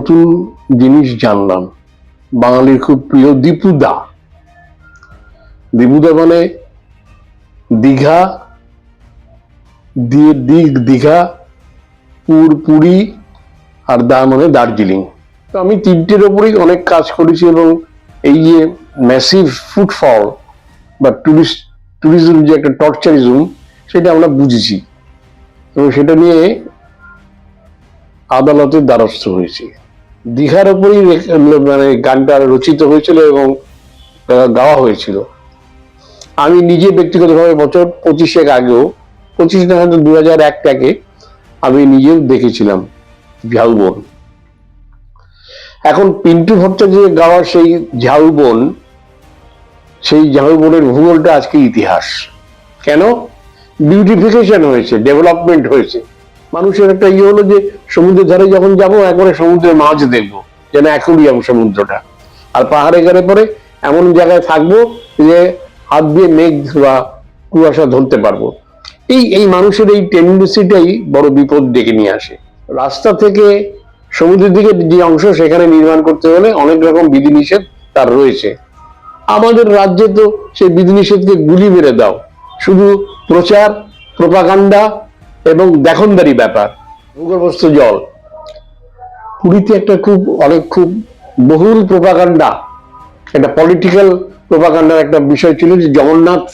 নতুন জিনিস জানলাম। বাঙালির খুব প্রিয় দীপুদা। দীপুদা মানে দীঘা, দিয়ে দিঘ, পুর পুরী, আর দা মানে দার্জিলিং। তো আমি তিনটের ওপরেই অনেক কাজ করেছি এবং এই যে ম্যাসিভ ফুটফল বা টুরিস্ট ট্যুরিজম যে একটা টর্চারিজম সেটা আমরা বুঝেছি। এবং সেটা নিয়ে আদালতের দ্বারস্থ হয়েছি। দীঘার ওপরই রে- মানে গানটা রচিত হয়েছিল এবং গাওয়া হয়েছিল। আমি নিজে ব্যক্তিগতভাবে বছর পঁচিশেক আগেও, পঁচিশ দু হাজার একটাকে আমি নিজেও দেখেছিলাম ঝাউবন। এখন পিন্টু ভট্টাচার্যের গাওয়া সেই ঝাউবন, সেই ঝাউবনের ভূগোলটা আজকে ইতিহাস। কেন? বিউটিফিকেশন হয়েছে ডেভেলপমেন্ট হয়েছে। মানুষের একটা ইয়ে হলো যে, সমুদ্রের ধারে যখন যাব, একবারে সমুদ্রের মাছ দেখব, যেন অ্যাকুরিয়াম সমুদ্রটা। আর পাহাড়ে গেলে পরে এমন জায়গায় থাকব যে, হাত দিয়ে মেঘ বা কুয়াশা ধরতে পারব। এই এই মানুষের এই টেন্ডেন্সিটাই বড় বিপদ ডেকে নিয়ে আসে। রাস্তা থেকে সমুদ্রের দিকে যে অংশ সেখানে নির্মাণ করতে হলে অনেক রকম বিধিনিষেধ তার রয়েছে। আমাদের রাজ্যে তো সেই বিধিনিষেধকে গুলি মেরে দাও। শুধু প্রচার প্রপাগান্ডা এবং দেখনদারি ব্যাপার, ভূগর্ভস্থ জল। পুরীতে একটা খুব, অনেক খুব বহুল প্রপাগান্ডা, একটা পলিটিক্যাল প্রপাগান্ডার একটা বিষয় ছিল যে জগন্নাথ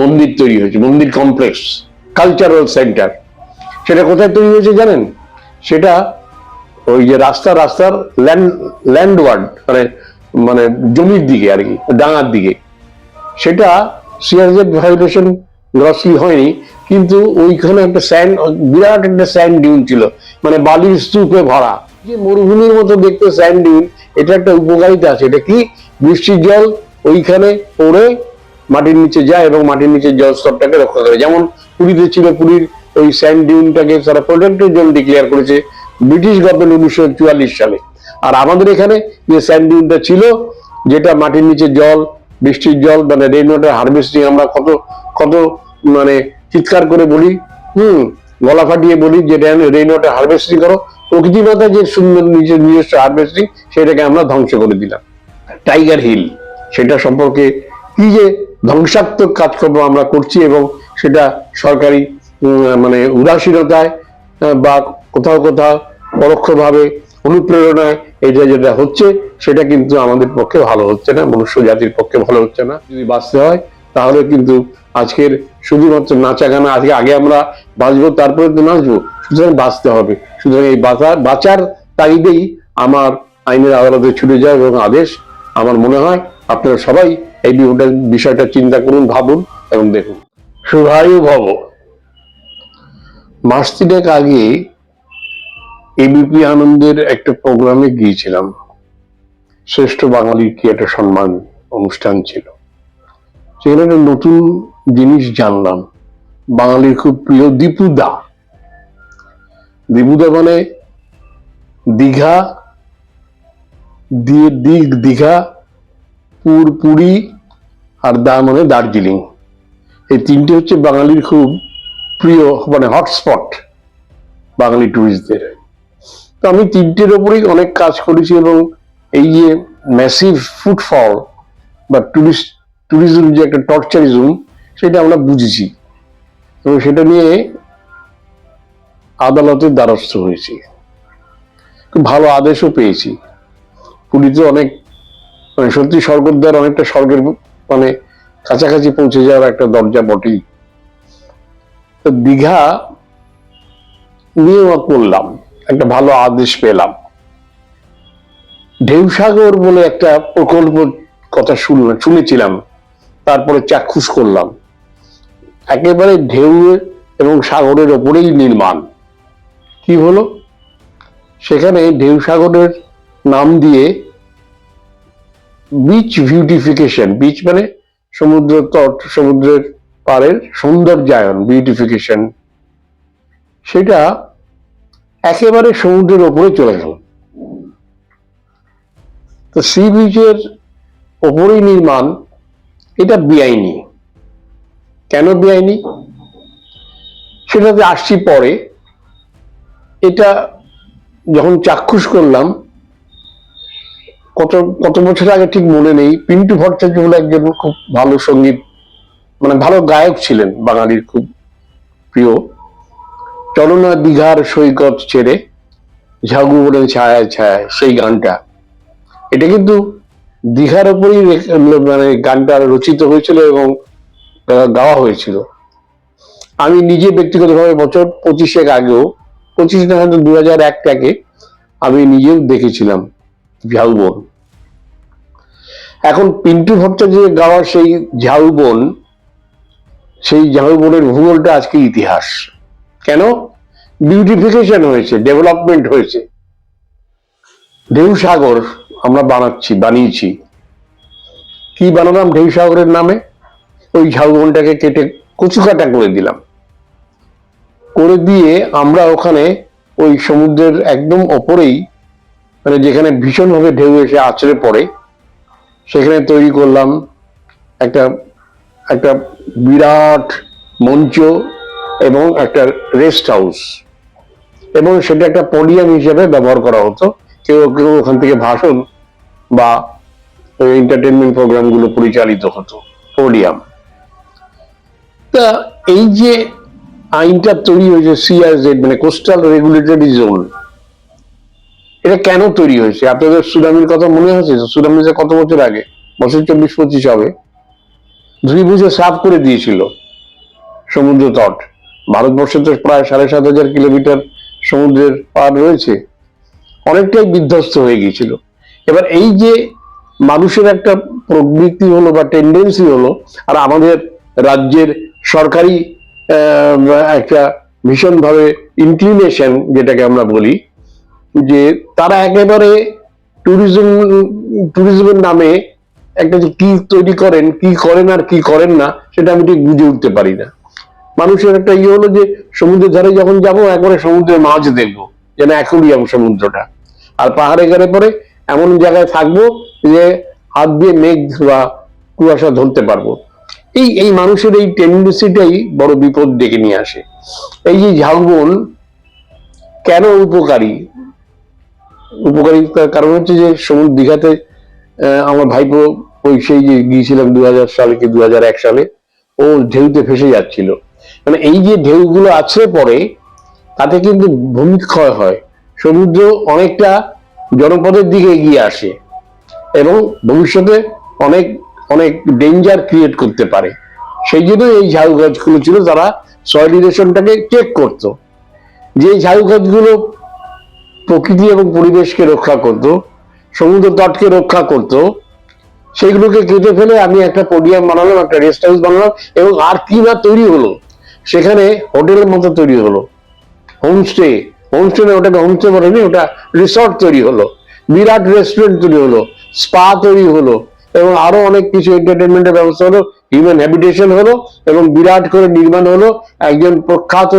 মন্দির তৈরি হয়েছে, মন্দির কমপ্লেক্স কালচারাল সেন্টার সেটা কোথায় তৈরি হয়েছে জানেন? সেটা ওই যে রাস্তা, রাস্তার ল্যান্ড ল্যান্ডওয়ার্ড মানে মানে জমির দিকে আর কি, ডাঙার দিকে। সেটা সিআরজেড ভাইব্রেশন গ্রসলি হয়নি, কিন্তু ওইখানে একটা স্যান্ড বিরাট একটা স্যান্ড ডিউন ছিল মানে বালির স্তূপে ভরা। যে মরুভূমির মতো দেখতে স্যান্ড ডিউন এটা একটা উপকারিতা আছে। এটা কি? বৃষ্টির জল ওইখানে পড়ে মাটির নিচে যায় এবং মাটির নিচে জল স্তরটাকে রক্ষা করে। যেমন পুরীতে ছিল পুরীর ওই স্যান্ড ডিউনটাকে তারা প্রোটেক্টেড জোন ডিক্লেয়ার করেছে ব্রিটিশ গভর্নমেন্ট উনিশশো চুয়াল্লিশ সালে। আর আমাদের এখানে যে স্যান্ড ডিউনটা ছিল, যেটা মাটির নিচে জল, বৃষ্টির জল মানে রেন ওয়াটার হারভেস্টিং আমরা কত কত মানে চিৎকার করে বলি, হুম, গলা ফাটিয়ে বলি যে, রেন ওয়াটার হারভেস্টিং করো। প্রকৃতি মাতা যে সুন্দর নিজের নিজস্ব হারভেস্টিং, সেটাকে আমরা ধ্বংস করে দিলাম। টাইগার হিল, সেটা সম্পর্কে কি যে ধ্বংসাত্মক কাজকর্ম আমরা করছি এবং সেটা সরকারি মানে উদাসীনতায় বা কোথাও কোথাও পরোক্ষভাবে অনুপ্রেরণায় এটা যেটা হচ্ছে, সেটা কিন্তু আমাদের পক্ষে ভালো হচ্ছে না, মনুষ্য জাতির পক্ষে ভালো হচ্ছে না। যদি বাঁচতে হয়, তাহলে কিন্তু আজকের শুধুমাত্র নাচা গানা আজকে আগে আমরা বাঁচবো তারপরে তো নাচবো সুতরাং বাঁচতে হবে। সুতরাং এই বাঁচা, বাঁচার তাগিদেই আমার আইনের আদালতে ছুটে যায় এবং আদেশ আমার মনে হয়। আপনারা সবাই এই বিষয়টা চিন্তা করুন, ভাবুন এবং দেখুন। শুভায়ু ভব মাস তিনেক আগে এবিপি আনন্দের একটা প্রোগ্রামে গিয়েছিলাম। শ্রেষ্ঠ বাঙালির কি একটা সম্মান অনুষ্ঠান ছিল। সেখানে একটা নতুন জিনিস জানলাম। বাঙালির খুব প্রিয় দীপুদা। দীপুদা মানে দীঘা, দিয়ে দিঘ দীঘা, পুর পুরী, আর দা মানে দার্জিলিং। এই তিনটে হচ্ছে বাঙালির খুব প্রিয় মানে হটস্পট বাঙালি টুরিস্টদের তো আমি তিনটের ওপরেই অনেক কাজ করেছি এবং এই যে ম্যাসিভ ফুটফল বা টুরিস্ট ট্যুরিজম যে একটা টর্চারিজম সেটা আমরা বুঝেছি। এবং সেটা নিয়ে আদালতের দ্বারস্থ হয়েছি। ভালো আদেশও পেয়েছি। পুরীতে অনেক মানে সত্যি স্বর্গদ্বার অনেকটা স্বর্গের মানে কাছাকাছি পৌঁছে যাওয়ার একটা দরজা বটেই। তো দীঘা নিয়ে করলাম একটা ভালো আদেশ পেলাম। ঢেউসাগর বলে একটা প্রকল্প কথা শুনলাম, শুনেছিলাম, তারপরে চাক্ষুষ করলাম। একেবারে ঢেউ এবং সাগরের ওপরেই নির্মাণ। কি হলো? সেখানে ঢেউ সাগরের নাম দিয়ে বিচ বিউটিফিকেশন বিচ মানে সমুদ্র তট, সমুদ্রের পাড়ের সৌন্দর্যায়ন বিউটিফিকেশন সেটা একেবারে সমুদ্রের ওপরে চলে গেল। তো সি বিচের ওপরেই নির্মাণ, এটা বেআইনি। কেন বেআইনি? সেটাতে আসছি পরে, এটা যখন চাক্ষুষ করলাম, কত কত বছর আগে ঠিক মনে নেই, পিন্টু ভট্টাচার্য বলে একজন খুব ভালো সংগীত মানে ভালো গায়ক ছিলেন, বাঙালির খুব প্রিয়। চলনা দীঘার সৈকত ছেড়ে, ঝাগু বলেন ছায়ায় ছায়ায় সেই গানটা। এটা কিন্তু দীঘার উপরই মানে গানটা রচিত হয়েছিল এবং গাওয়া হয়েছিল। আমি নিজে ব্যক্তিগতভাবে বছর পঁচিশেক আগেও, পঁচিশ দু হাজার এক থেকে আমি নিজেও দেখেছিলাম ঝাউবন এখন পিন্টু ভট্টাচার্যের গাওয়া সেই ঝাউবন সেই ঝাউবনের ভূগোলটা আজকে ইতিহাস। কেন? বিউটিফিকেশন হয়েছে, ডেভেলপমেন্ট হয়েছে। ঢেউ সাগর আমরা বানাচ্ছি, বানিয়েছি। কি বানালাম ঢেউ সাগরের নামে? ওই ঝাউবনটাকে কেটে কচুকাটা করে দিলাম। করে দিয়ে আমরা ওখানে ওই সমুদ্রের একদম ওপরেই মানে যেখানে ভীষণভাবে ঢেউ এসে আছড়ে পড়ে, সেখানে তৈরি করলাম একটা একটা বিরাট মঞ্চ এবং একটা রেস্ট হাউস এবং সেটা একটা পোডিয়াম হিসেবে ব্যবহার করা হতো। কেউ কেউ ওখান থেকে ভাষণ বা এন্টারটেনমেন্ট প্রোগ্রামগুলো পরিচালিত হতো পোডিয়াম তা এই যে আইনটা তৈরি হয়েছে সিআরজেড মানে কোস্টাল রেগুলেটরি জোন এটা কেন তৈরি হয়েছে? আপনাদের সুনামির কথা মনে হয়েছে সুনামিতে কত বছর আগে? বছর চব্বিশ পঁচিশ হবে। ধুই বুঝে সাফ করে দিয়েছিল সমুদ্র তট। ভারতবর্ষে তো প্রায় সাড়ে সাত হাজার কিলোমিটার সমুদ্রের পার রয়েছে। অনেকটাই বিধ্বস্ত হয়ে গিয়েছিল। এবার এই যে মানুষের একটা প্রবৃত্তি হলো বা টেন্ডেন্সি হলো, আর আমাদের রাজ্যের সরকারি একটা ভীষণভাবে ইনক্লিনেশন যেটাকে আমরা বলি, যে তারা একেবারে ট্যুরিজম ট্যুরিজমের নামে একটা যে কি তৈরি করেন, কি করেন আর কি করেন না, সেটা আমি ঠিক বুঝে উঠতে পারি না। মানুষের একটা ইয়ে হলো যে, সমুদ্রের ধারে যখন যাব, একবারে সমুদ্রের মাছ দেখব, যেন অ্যাকুরিয়াম সমুদ্রটা। আর পাহাড়ে গেলে পরে এমন জায়গায় থাকব যে হাত দিয়ে মেঘ বা কুয়াশা ধরতে পারব। এই এই মানুষের এই টেন্ডেন্সিটাই বড় বিপদ ডেকে নিয়ে আসে। এই যে ঝাউবন কেন উপকারী? উপকারিতার কারণ হচ্ছে যে সমুদ্র দীঘাতে আমার ভাইপো ওই সেই যে গিয়েছিলাম দু হাজার সালে কি দু হাজার এক সালে, ও ঢেউতে ফেসে যাচ্ছিল। মানে এই যে ঢেউগুলো আছে পরে তাতে কিন্তু ভূমিক্ষয় হয়। সমুদ্র অনেকটা জনপদের দিকে এগিয়ে আসে এবং ভবিষ্যতে অনেক অনেক ডেঞ্জার ক্রিয়েট করতে পারে। সেই জন্য এই ঝাউ গাছগুলো ছিল তারা সয়েল ইরেশনটাকে চেক করতো। যে ঝাউ গাছগুলো প্রকৃতি এবং পরিবেশকে রক্ষা করত, সমুদ্র তটকে রক্ষা করত সেইগুলোকে কেটে ফেলে আমি একটা পোডিয়াম বানালাম, একটা রেস্ট হাউস বানালাম এবং আর কি না তৈরি হলো, সেখানে হোটেলের মতো তৈরি হলো। হোমস্টে হোমস্টে ওটাকে হোমস্টে বলেনি, ওটা রিসর্ট তৈরি হলো। বিরাট রেস্টুরেন্ট তৈরি হলো স্পা তৈরি হলো এবং আরও অনেক কিছু এন্টারটেনমেন্টের ব্যবস্থা হলো হিউম্যান হ্যাবিটেশন হলো এবং বিরাট করে নির্মাণ হলো একজন প্রখ্যাত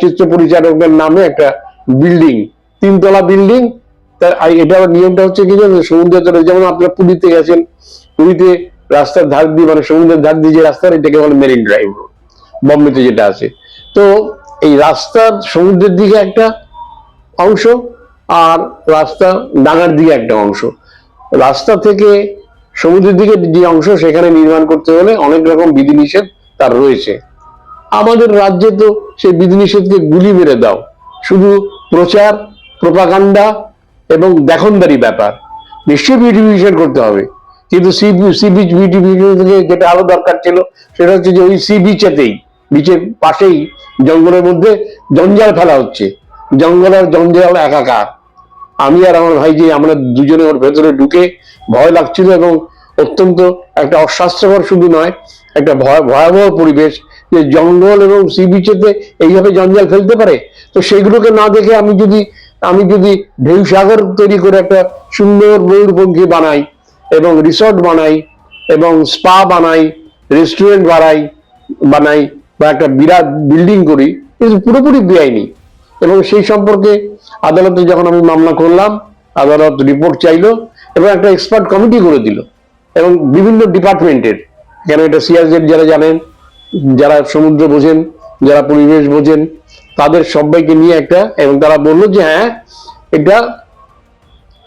চিত্র পরিচালকের নামে একটা বিল্ডিং তিনতলা বিল্ডিং এটা নিয়মটা হচ্ছে কি সমুদ্রের তলে যেমন আপনারা পুরীতে গেছেন, পুরীতে রাস্তার ধার দিয়ে মানে সমুদ্রের ধার দিয়ে যে রাস্তা, এটাকে বলে মেরিন ড্রাইভ রোড বম্বেতে যেটা আছে। তো এই রাস্তার সমুদ্রের দিকে একটা অংশ আর রাস্তা ডাঙার দিকে একটা অংশ। রাস্তা থেকে সমুদ্রের দিকে যে অংশ সেখানে নির্মাণ করতে হলে অনেক রকম বিধিনিষেধ তার রয়েছে। আমাদের রাজ্যে তো সেই বিধিনিষেধকে গুলি মেরে দাও। শুধু প্রচার, প্রপাগান্ডা এবং দেখনদারি ব্যাপার। নিশ্চয়ই বিউটিফিকেশন করতে হবে। কিন্তু সি সি বিচ যেটা আরও দরকার ছিল, সেটা হচ্ছে যে ওই সি বিচেতেই, বিচের পাশেই জঙ্গলের মধ্যে জঞ্জাল ফেলা হচ্ছে। জঙ্গল আর জঞ্জাল একাকার। আমি আর আমার ভাই যে আমরা দুজনে ওর ভেতরে ঢুকে ভয় লাগছিল এবং অত্যন্ত একটা অস্বাস্থ্যকর শুধু নয়, একটা ভয়, ভয়াবহ পরিবেশ যে জঙ্গল এবং সি বিচেতে এইভাবে জঞ্জাল ফেলতে পারে। তো সেগুলোকে না দেখে আমি যদি আমি যদি ঢেউ সাগর তৈরি করে একটা সুন্দর ময়ূরপঙ্খী বানাই এবং রিসর্ট বানাই এবং স্পা বানাই রেস্টুরেন্ট বানাই বানাই বা একটা বিরাট বিল্ডিং করি, কিন্তু পুরোপুরি বেআইনি। এবং সেই সম্পর্কে আদালতে যখন আমি মামলা করলাম, আদালত রিপোর্ট চাইলো এবং একটা এক্সপার্ট কমিটি করে দিল এবং বিভিন্ন ডিপার্টমেন্টের যেন এটা সিআরজেড যারা জানেন, যারা সমুদ্র বোঝেন, যারা পরিবেশ বোঝেন, তাদের সবাইকে নিয়ে একটা এবং তারা বলল যে হ্যাঁ এটা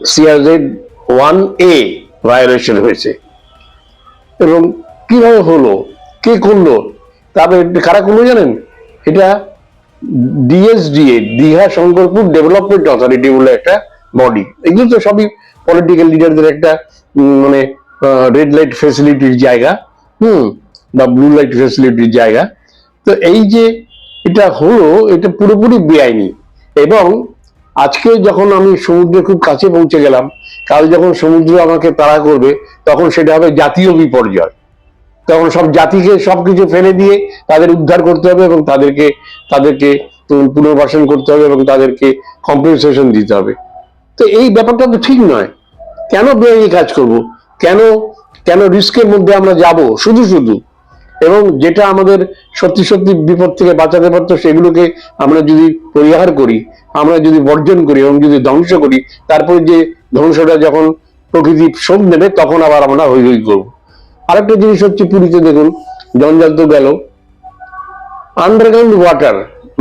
সিআরজেড ওয়ান এ ভায়োলেশন হয়েছে। এবং কীভাবে হলো? কে করল? তারপরে কারা করল জানেন? এটা DSDA Digha Shankarpur development authority বলে একটা বডি এগুলো তো সবই পলিটিক্যাল লিডারদের একটা মানে রেড লাইট ফেসিলিটির জায়গা, হুম, বা ব্লু লাইট ফেসিলিটির জায়গা। তো এই যে এটা হলো, এটা পুরোপুরি বেআইনি। এবং আজকে যখন আমি সমুদ্রের খুব কাছে পৌঁছে গেলাম, কাল যখন সমুদ্র আমাকে তাড়া করবে, তখন সেটা হবে জাতীয় বিপর্যয়। তখন সব জাতিকে সবকিছু ফেলে দিয়ে তাদের উদ্ধার করতে হবে এবং তাদেরকে তাদেরকে পুনর্বাসন করতে হবে এবং তাদেরকে কম্পেনসেশন দিতে হবে। তো এই ব্যাপারটা তো ঠিক নয়। কেন বেআইনি কাজ করব? কেন কেন রিস্কের মধ্যে আমরা যাব? শুধু শুধু। এবং যেটা আমাদের সত্যি সত্যি বিপদ থেকে বাঁচাতে পারতো, সেগুলোকে আমরা যদি পরিহার করি, আমরা যদি বর্জন করি এবং যদি ধ্বংস করি, তারপরে যে ধ্বংসটা যখন প্রকৃতি শোধ নেবে, তখন আবার আমরা হই হই করব। আরেকটা জিনিস হচ্ছে পুরীতে দেখুন, জঞ্জাল তো গেল। আন্ডারগ্রাউন্ড ওয়াটার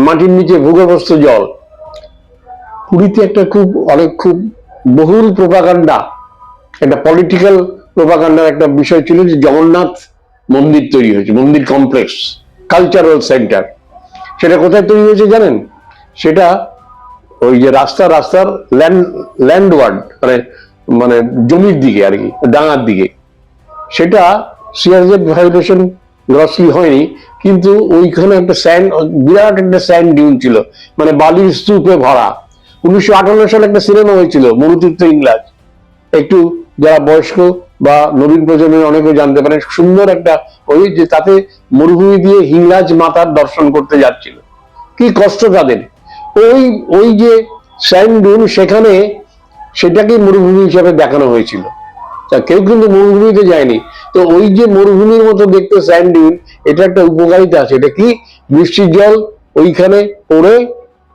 মাটির নিচে ভূগর্ভস্থ জল। পুরীতে একটা খুব, অনেক খুব বহুল প্রোপাগান্ডা একটা পলিটিক্যাল প্রোপাগান্ডার একটা বিষয় ছিল যে জগন্নাথ মন্দির তৈরি হয়েছে, মন্দির কমপ্লেক্স কালচারাল সেন্টার সেটা কোথায় তৈরি হয়েছে জানেন? সেটা ওই যে রাস্তা, রাস্তার ল্যান্ড ল্যান্ডওয়ার্ড মানে মানে জমির দিকে আর কি, ডাঙার দিকে। সেটা সিআরজেড ভাইব্রেশন গ্রসলি হয়নি, কিন্তু ওইখানে একটা স্যান্ড বিরাট একটা স্যান্ড ডিউন ছিল মানে বালির স্তূপে ভরা। উনিশশো আটান্ন সালে একটা সিনেমা হয়েছিল, মরুতীর্থ ইংলাজ। একটু যারা বয়স্ক বা নবীন প্রজন্মের অনেকে জানতে পারেন, সুন্দর একটা ওই যে তাতে মরুভূমি দিয়ে হিংলাজ মাতার দর্শন করতে যাচ্ছিল। কি কষ্ট তাদের। ওই ওই যে স্যান্ড সেখানে সেটাকে মরুভূমি হিসাবে দেখানো হয়েছিল। তা কেউ কিন্তু মরুভূমিতে যায়নি। তো ওই যে মরুভূমির মতো দেখতে স্যান্ড ডিউন এটা একটা উপকারিতা আছে। এটা কি? বৃষ্টির জল ওইখানে পড়ে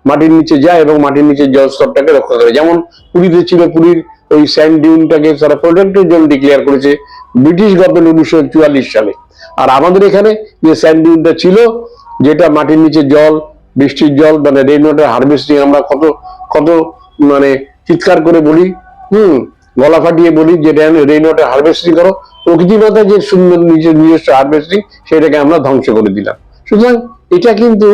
মাটির নিচে যায় এবং মাটির নিচে জল স্তরটাকে রক্ষা করে। যেমন পুরীতে ছিল পুরীর ওই স্যান্ড ডিউনটাকে তারা প্রোটেক্টেড জোন ডিক্লেয়ার করেছে ব্রিটিশ গভর্নমেন্ট উনিশশো চুয়াল্লিশ সালে। আর আমাদের এখানে যে স্যান্ড ডিউনটা ছিল, যেটা মাটির নিচে জল, বৃষ্টির জল মানে রেইন ওয়াটার হারভেস্টিং আমরা কত কত মানে চিৎকার করে বলি, হুম গলা ফাটিয়ে বলি যে রেইন ওয়াটার হারভেস্টিং করো, প্রকৃতি মাতা যে সুন্দর নিজের নিজস্ব হারভেস্টিং, সেটাকে আমরা ধ্বংস করে দিলাম। সুতরাং এটা কিন্তু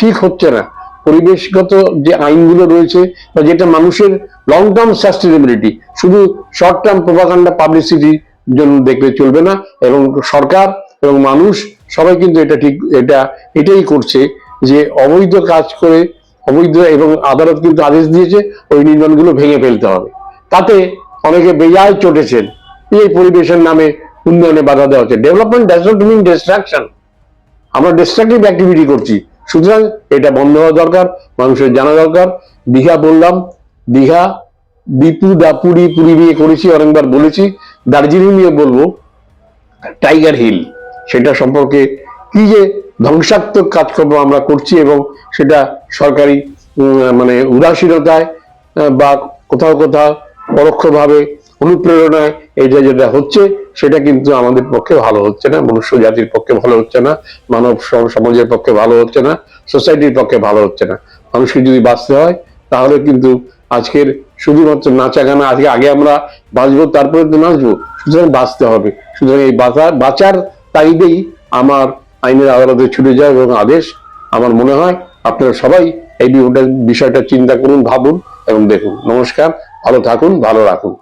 ঠিক হচ্ছে না। পরিবেশগত যে আইনগুলো রয়েছে বা যেটা মানুষের লং টার্ম সাস্টেনেবিলিটি শুধু শর্ট টার্ম প্রোপাগান্ডা পাবলিসিটির জন্য দেখলে চলবে না, এবং সরকার এবং মানুষ, সবাই কিন্তু এটা ঠিক, এটা, এটাই করছে যে অবৈধ কাজ করে, অবৈধ এবং আদালত কিন্তু আদেশ দিয়েছে, ওই নির্মাণগুলো ভেঙে ফেলতে হবে। তাতে অনেকে বেজায় চটেছেন। এই পরিবেশের নামে উন্নয়নে বাধা দেওয়া হচ্ছে। Development does not mean destruction আমরা ডিস্ট্রাকটিভ অ্যাক্টিভিটি করছি। সুতরাং এটা বন্ধ হওয়া দরকার, মানুষের জানা দরকার। দীঘা বললাম, দীঘা, দীপু, দাপুরি, পুরী নিয়ে করেছি, অনেকবার বলেছি। দার্জিলিং নিয়ে বলব টাইগার হিল সেটা সম্পর্কে কি যে ধ্বংসাত্মক কাজকর্ম আমরা করছি এবং সেটা সরকারি মানে উদাসীনতায় বা কোথাও কোথাও পরোক্ষভাবে অনুপ্রেরণায় এটা যেটা হচ্ছে, সেটা কিন্তু আমাদের পক্ষে ভালো হচ্ছে না, মনুষ্য জাতির পক্ষে ভালো হচ্ছে না, মানব সমাজের পক্ষে ভালো হচ্ছে না, সোসাইটির পক্ষে ভালো হচ্ছে না। মানুষকে যদি বাঁচতে হয়, তাহলে কিন্তু আজকের শুধুমাত্র নাচা গানা আজকে আগে আমরা বাঁচবো, তারপরে তো নাচবো, সুতরাং বাঁচতে হবে। সুতরাং এই বাঁচার বাঁচার তাগিদেই আমার আইনের আদালতে ছুটে যায় এবং আদেশ। আমার মনে হয় আপনারা সবাই এই বিষয়টা চিন্তা করুন, ভাবুন এবং দেখুন। নমস্কার ভালো থাকুন ভালো রাখুন।